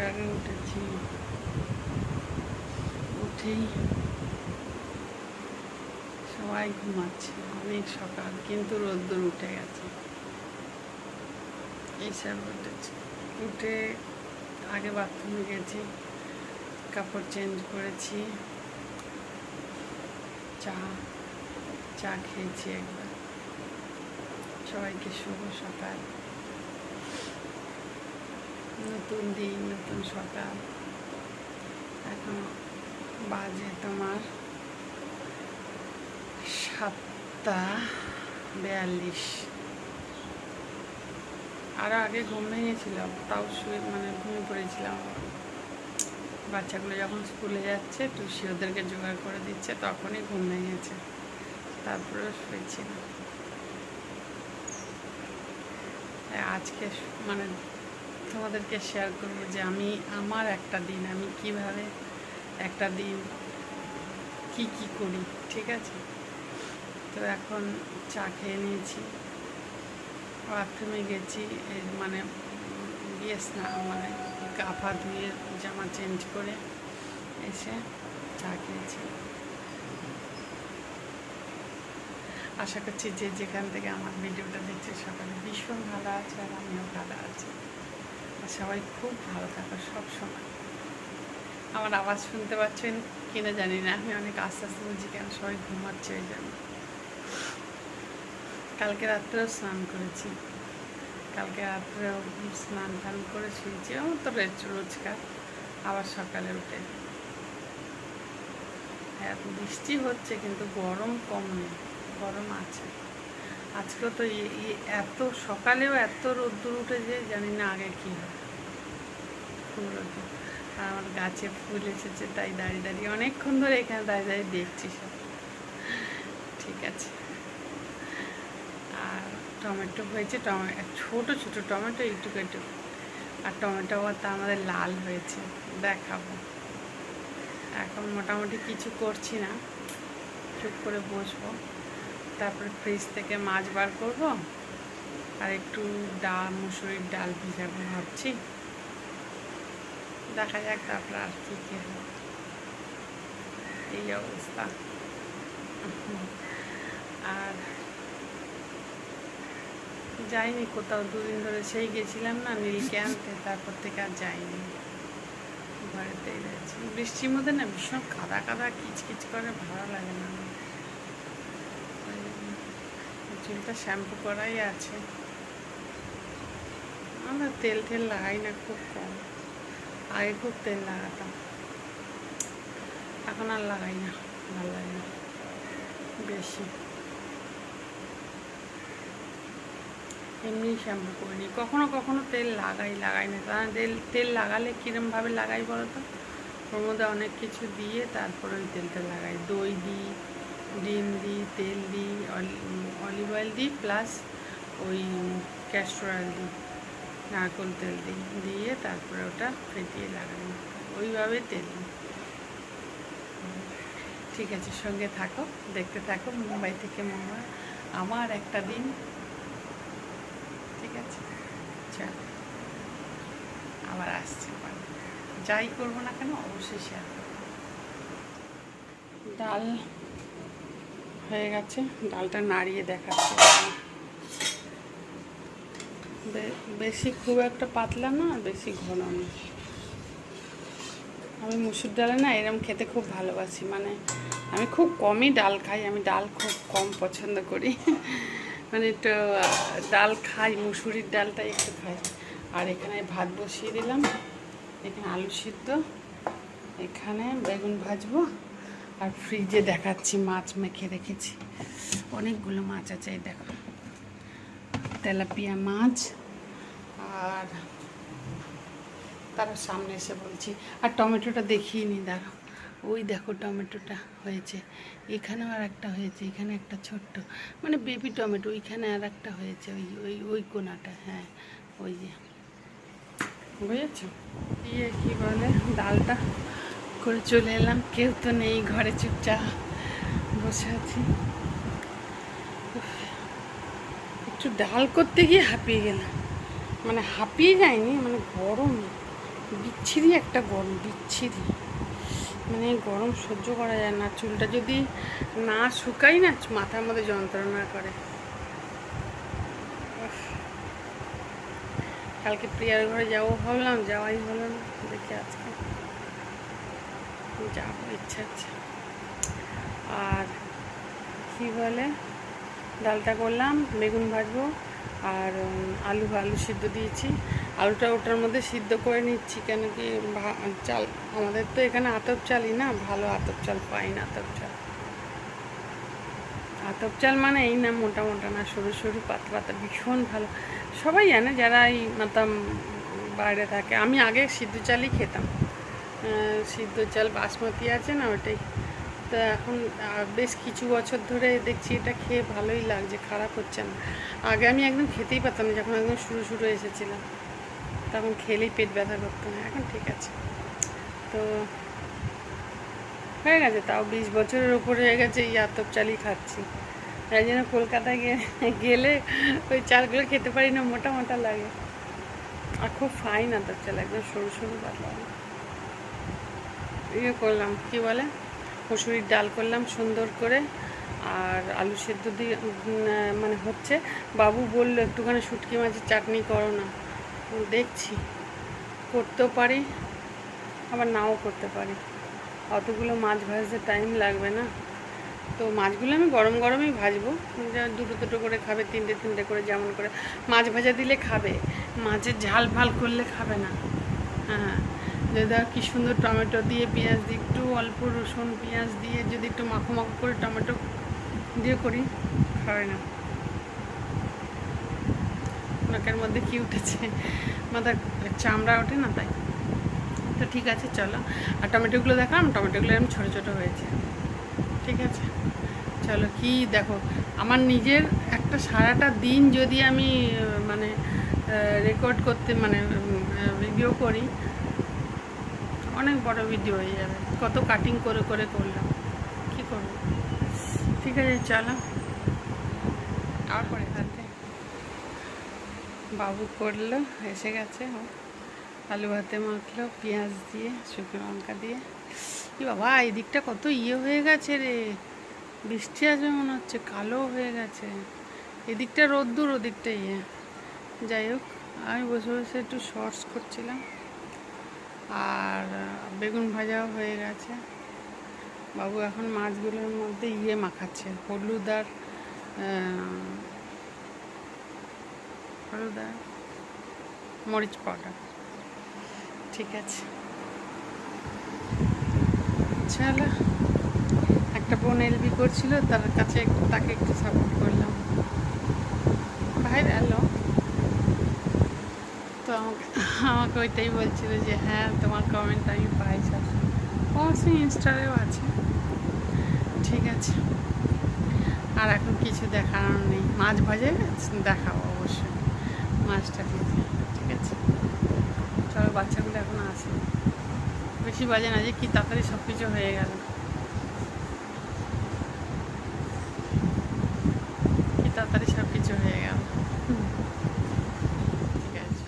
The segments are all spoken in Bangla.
আগে উঠেছি। উঠেই সবাই ঘুমাচ্ছে। অনেক সকাল, কিন্তু রোদ্দুর উঠে গেছে। এইসব উঠেছে উঠে আগে বাথরুমে গেছি, কাপড় চেঞ্জ করেছি, চা চা খেয়েছি একবার। সবাইকে শুভ সকাল। নতুন দিন, নতুন সকাল। এখন বাজে তোমার সাতটা বিয়াল্লিশ। আরও আগে ঘুম ভেঙেছিল, তাও শুয়ে মানে ঘুমিয়ে পড়েছিলাম। বাচ্চাগুলো যখন স্কুলে যাচ্ছে টুসি ওদেরকে জোগাড় করে দিচ্ছে, তখনই ঘুম ভেঙেছে। তারপরে শুয়েছিলাম আজকে মানে তোমাদেরকে শেয়ার করব যে আমি আমার একটা দিন, আমি কীভাবে একটা দিন কি কি করি, ঠিক আছে? তো এখন চা খেয়ে নিয়েছি। বাথরুমে গেছি মানে গিয়ে স্নান মানে গাফা ধুয়ে জামা চেঞ্জ করে এসে চা খেয়েছি। আশা করছি যে যেখান থেকে আমার ভিডিওটা দেখছে, সকালে ভীষণ ভালো আছে আর আমিও ভালো আছি। সবাই খুব ভালো থাকো সবসময় আমার আওয়াজ শুনতে পাচ্ছেন কিনা জানি না, আমি অনেক আস্তে আস্তে বলছি কেন সবাই ঘুমাচ্ছে ওই জন্য। কালকে রাত্রেও স্নান করেছি। কালকে রাত্রেও স্নান টান করে শুয়েছি, ও তো রোজ রোজকার, আবার সকালে উঠে। হ্যাঁ বৃষ্টি হচ্ছে কিন্তু গরম কম নেই, গরম আছে। আজকেও তো এত সকালেও এত রোদ্দুর উঠেছে, জানি না আগে কী রোদ্দুর। আর আমার গাছে ফুল এসেছে, তাই দাঁড়িয়ে দাঁড়িয়ে অনেকক্ষণ ধরে এখানে দাঁড়িয়ে দাঁড়িয়ে দেখছি সব। ঠিক আছে। আর টমেটো হয়েছে টমেটো ছোটো ছোটো টমেটো, একটু একটু আর টমেটো তা আমাদের লাল হয়েছে, দেখাবো। এখন মোটামুটি কিছু করছি না, চুপ করে বসবো। তারপরে ফ্রিজ থেকে মাছ বার করব। আর একটু ডাল, মুসুরির ডাল ভিজাবো ভাবছি। দেখা যাক তারপরে আর কী কী এই অবস্থা। আর যাইনি কোথাও, দুদিন ধরে সেই গেছিলাম না নীলকে আনতে, তারপর থেকে আর যাইনি। ঘরেতেই রয়েছি। বৃষ্টির মধ্যে না ভীষণ কাদা কাদা, কিচকিচ করে, ভালো লাগে না চুলটা শ্যাম্পু করাই আছে। আমরা তেল টেল লাগাই না, খুব কম। আগে খুব তেল লাগাতাম। এখন আর লাগাই না, ভালো লাগে না, বেশি। এমনি শ্যাম্পু করিনি। কখনো কখনো তেল লাগাই লাগাই না। কারণ তেল তেল লাগালে কীরমভাবে লাগাই বলো তো? ওর মধ্যে অনেক কিছু দিয়ে তারপরে ওই তেলটা লাগাই। দই দিই ডিম দিই, তেল দিই অলিভ অয়েল দিই, প্লাস ওই ক্যাস্টর অয়েল দিই, নারকোল তেল দিই, দিয়ে তারপরে ওটা ফেটিয়ে লাগাই। ওইভাবে তেল দিই। ঠিক আছে, সঙ্গে থাকো, দেখতে থাকো, মুম্বাই থেকে মুম্বাই আমার একটা দিন। ঠিক আছে, চল। আবার আসছি। যাই করব না কেন, অবশ্যই শেয়ার করব। ডাল হয়ে গেছে। ডালটা নাড়িয়ে দেখাচ্ছে। বেশি খুব একটা পাতলা না বেশি ঘন না। আমি মুসুর ডালে না এরম খেতে খুব ভালোবাসি। মানে আমি খুব কমই ডাল খাই, আমি ডাল খুব কম পছন্দ করি। মানে একটু, ডাল খাই, মুসুরির ডালটা একটু খাই। আর এখানে ভাত বসিয়ে দিলাম। এখানে আলু সিদ্ধ। এখানে বেগুন ভাজবো। আর ফ্রিজে দেখাচ্ছি, মাছ মেখে রেখেছি। অনেকগুলো মাছ আছে, এই দেখো। তেলাপিয়া মাছ আর তার সামনে এসে বলছি, আর টমেটোটা দেখিয়ে নি দাঁড়াও ওই দেখো, টমেটোটা হয়েছে। এখানেও আর একটা হয়েছে, এখানে একটা ছোট্ট। মানে বেবি টমেটো, ওইখানে আর একটা হয়েছে, ওই ওই ওই কোনাটা হ্যাঁ ওই যে। বুঝেছ? দিয়ে কী বলে, ডালটা করে চলে এলাম। কেউ তো নেই, ঘরে চুপচাপ বসে আছি। একটু ডাল করতে গিয়ে হাঁপিয়ে গেলাম। মানে হাঁপিয়ে যায়নি মানে গরম। বিচ্ছিরি একটা গরম, বিচ্ছিরি। মানে গরম সহ্য করা যায় না। চুলটা যদি না শুকাই না, মাথার মধ্যে যন্ত্রণা করে। কালকে প্রিয়ার ঘরে যাব ভাবলাম, যাওয়াই হলো না। দেখি আজকে। যাব ইচ্ছা আছে। আর কি বলে? ডালটা করলাম, বেগুন ভাজবো, আর আলু আলু সিদ্ধ দিয়েছি। আলুটা ওটার মধ্যে সিদ্ধ করে নিচ্ছি, কেন কি চাল, আমাদের তো এখানে আতপ চালই না, ভালো আতপ চাল পাই না আতপ চাল। আতপ চাল মানে এই না, মোটা মোটা না, সরু সরু পাতা পাতা ভীষণ ভালো। সবাই জানে যারা এই মাতাম বাইরে থাকে, আমি আগে সিদ্ধ চালই খেতাম। সিদ্ধ চাল, বাসমতি আছে না ওটাই। তো এখন বেশ কিছু বছর ধরে দেখছি এটা খেয়ে ভালোই লাগছে, খারাপ হচ্ছে না। আগে আমি একদম খেতেই পারতাম না, যখন একদম শুরু শুরু এসেছিলাম। তখন খেলেই পেট ব্যথা করতো না, এখন ঠিক আছে। তো হয়ে গেছে, তাও বিশ বছরের ওপরে হয়ে গেছে, এই আতপ চালই খাচ্ছি। তাই জন্য কলকাতায় গেলে ওই চালগুলো খেতে পারি না, মোটা মোটা লাগে। আর খুব ফাইন আতপ চাল, একদম সরু সরু পাতলা। ইয়ে করলাম, কি বলে? মুসুরির ডাল করলাম সুন্দর করে, আর আলু সেদ্ধ দিয়ে মানে হচ্ছে, বাবু বলল, একটুখানি শুটকি মাছের চাটনি করো না। দেখছি, করতেও পারি, আবার নাও করতে পারি। অতগুলো মাছ ভাজতে টাইম লাগবে না। তো মাছগুলো আমি গরম গরমই ভাজবো দুটো দুটো করে খাবে, তিনটে তিনটে করে যেমন করে। মাছ ভাজা দিলে খাবে, মাছের ঝাল ফাল করলে খাবে না। হ্যাঁ। যদি ধর কি সুন্দর টমেটো দিয়ে পেঁয়াজ দিয়ে, একটু অল্প রসুন, পেঁয়াজ দিয়ে যদি একটু মাখো মাখো করে টমেটো দিয়ে করি খাবে না। নাকের মধ্যে কি উঠেছে? মাথার চামড়া ওঠে না তাই। তো ঠিক আছে, চলো। আর টমেটোগুলো দেখাম টমেটোগুলো এরকম ছোটো ছোটো হয়েছে। ঠিক আছে? চলো, কি দেখো, আমার নিজের একটা সারাটা দিন যদি আমি মানে রেকর্ড করতে মানে ভিডিও করি অনেক বড় ভিডিও হয়ে যাবে। কত কাটিং করে করে করলাম। কি করব? ঠিক আছে, চলো। তারপরে হাতে। বাবু করল, এসে গেছে। আলু ভাতে মাখলো, পেঁয়াজ দিয়ে, শুকনো লঙ্কা দিয়ে। কি বাবা এই দিকটা কত ইয়ে হয়ে গেছে রে। বৃষ্টি আসবে মনে হচ্ছে, কালো হয়ে গেছে। এদিকটা রোদ্দুর, ওদিকটা ইয়ে। যাই হোক, আমি বসে বসে একটু শর্টস করছিলাম। আর বেগুন ভাজাও হয়ে গেছে। বাবু এখন মাছগুলোর মধ্যে ইয়ে মাখাচ্ছে, হলুদ আর হলুদ আর মরিচ পাউডার। ঠিক আছে। চলো, একটা বোন এলবি করছিল, তার কাছে তাকে একটু সাপোর্ট করলাম। ভাই এলো তো আমাকে আমাকে ওইটাই বলছিল যে হ্যাঁ তোমার কমেন্ট আমি পাই সব অবশ্যই ইনস্টারেও আছে। ঠিক আছে। আর এখন কিছু দেখানোর নেই। মাছ ভাজে দেখাবো অবশ্যই। মাছটা ভেজে ঠিক আছে? চলো, বাচ্চাগুলো এখন আসে বেশি বাজে না যে কি তাড়াতাড়ি সব কিছু হয়ে গেল কি তাড়াতাড়ি সব কিছু হয়ে গেল ঠিক আছে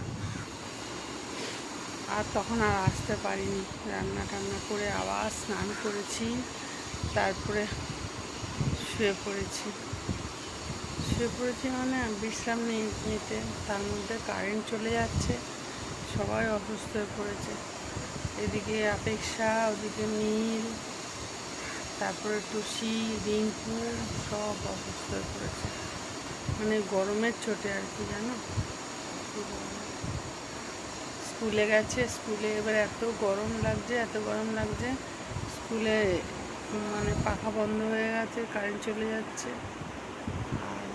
আর তখন আর আসতে পারিনি। রান্না টান্না করে আবার স্নান করেছি, তারপরে শুয়ে পড়েছি। শুয়ে পড়েছি মানে বিশ্রাম নেই নিতে, তার মধ্যে কারেন্ট চলে যাচ্ছে, সবাই অসুস্থ হয়ে পড়েছে। এদিকে অপেক্ষা, ওদিকে নীল, তারপরে টুসি রিঙ্কু সব অসুস্থ হয়ে পড়েছে। মানে গরমের চোটে আর কি, জানো। স্কুলে গেছে, স্কুলে এবার এত গরম লাগছে, এত গরম লাগছে, স্কুলে মানে পাখা বন্ধ হয়ে গেছে কারেন্ট চলে যাচ্ছে। আর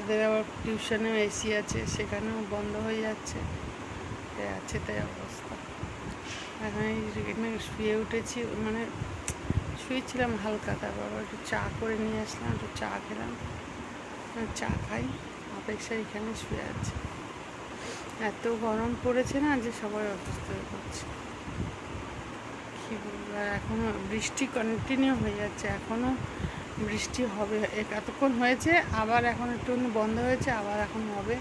এদের আবার টিউশনেও এসি আছে, সেখানেও বন্ধ হয়ে যাচ্ছে। আছে তাই অবস্থা। এখন এখানে শুয়ে উঠেছি মানে শুয়েছিলাম হালকা, তারপর আবার একটু চা করে নিয়ে আসলাম, একটু চা খেলাম। চা খাই অপেক্ষা এখানে শুয়ে আছে। এত গরম পড়েছে না যে সবাই অসুস্থ হয়ে পড়ছে। কী বলব এখনও বৃষ্টি কন্টিনিউ হয়ে যাচ্ছে এখনও বৃষ্টি হবে। এতক্ষণ হয়েছে, আবার এখন একটু বন্ধ হয়েছে, আবার এখন হবে।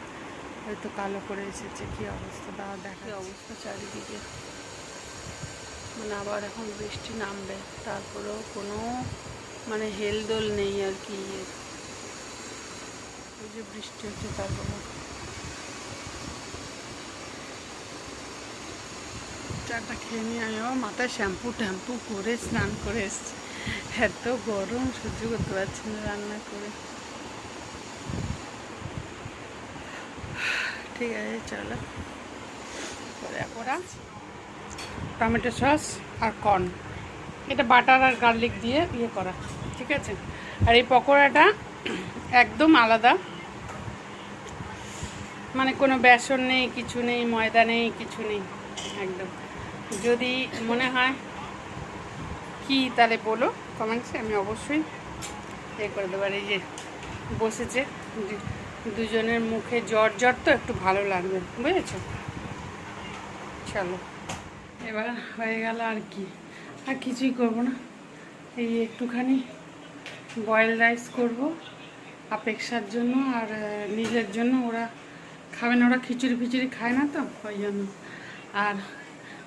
হয়তো কালো করে এসেছে, কি অবস্থা? দাওয়া দেখা অবস্থা চারিদিকে? মানে আবার এখন বৃষ্টি নামবে, তারপরেও কোনো মানে হেলদোল নেই আর কি এই যে বৃষ্টি হচ্ছে, তারপরে চাটা খেয়ে নিয়ে আমি আবার মাথায় শ্যাম্পু ট্যাম্পু করে স্নান করে এসছি। এত গরম, সহ্য করতে পারছি না রান্না করে। ঠিক আছে, চলো। করা টমেটো সস আর কর্ন। এটা বাটার আর গার্লিক দিয়ে ইয়ে করা, ঠিক আছে? আর এই পকোড়াটা একদম আলাদা। মানে কোনো বেসন নেই, কিছু নেই, ময়দা নেই, কিছু নেই, একদম। যদি মনে হয় কি তাহলে বলো কমেন্টসে, আমি অবশ্যই এ করে দেবো। এই যে বসেছে দুজনের মুখে জ্বর জ্বর তো একটু ভালো লাগবে, বুঝেছ? চলো, এবার হয়ে গেল আর কি। আর কিছুই করব না। এই একটুখানি বয়েল রাইস করব, আপেক্ষার জন্য আর নিজের জন্য। ওরা খাবেন ওরা খিচুড়ি ফিচুড়ি খায় না তো, ওই জন্য। আর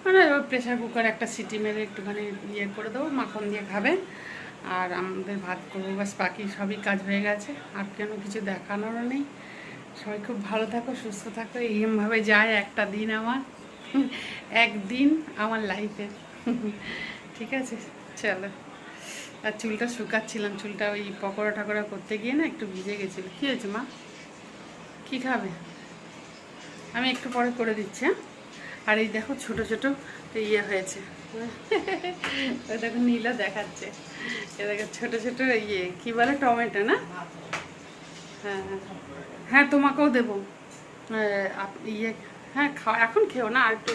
মানে প্রেশার কুকার একটা সিটি মেরে একটুখানি ইয়ে করে দেবো, মাখন দিয়ে খাবে। আর আমাদের ভাত করব বাস বাকি সবই কাজ হয়ে গেছে। আর কেন কিছু দেখানোরও নেই। সবাই খুব ভালো থাকো, সুস্থ থাকো, এইরমভাবে যায় একটা দিন আমার। একদিন আমার লাইফের ঠিক আছে, চলো। আর চুলটা শুকাচ্ছিলাম, চুলটা ওই পকোড়া ঠাকোড়া করতে গিয়ে না একটু ভিজে গেছিল। কী হয়েছে মা? কী খাবে? আমি একটু পরে করে দিচ্ছি হ্যাঁ? আর এই দেখো ছোট ছোট ইয়ে হয়েছে। দেখো নীলা দেখাচ্ছে। এ দেখো ছোট ছোট ইয়ে কি বলে টমেটো না? হ্যাঁ হ্যাঁ। হ্যাঁ তোমাকেও দেবো। ইয়ে হ্যাঁ খাওয়া এখন খেও না, আর একটু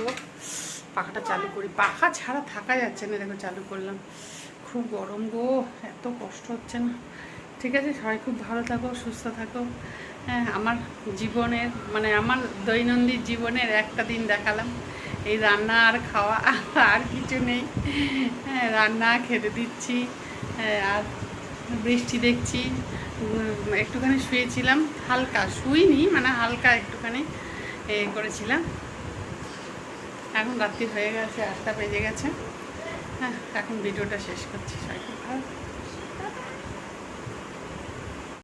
পাখাটা চালু করি। পাখা ছাড়া থাকা যাচ্ছে না, দেখো চালু করলাম। খুব গরম গো, এত কষ্ট হচ্ছে না। ঠিক আছে, সবাই খুব ভালো থাকো, সুস্থ থাকো। হ্যাঁ আমার জীবনের মানে আমার দৈনন্দিন জীবনের একটা দিন দেখালাম। এই রান্না আর খাওয়া আর কিছু নেই। হ্যাঁ রান্না খেতে দিচ্ছি হ্যাঁ, আর বৃষ্টি দেখছি। একটুখানি শুয়েছিলাম হালকা শুইনি মানে হালকা একটুখানি এ করেছিলাম। এখন রাত্রি হয়ে গেছে আটটা বেজে গেছে। হ্যাঁ এখন ভিডিওটা শেষ করছি সবাই ভালো।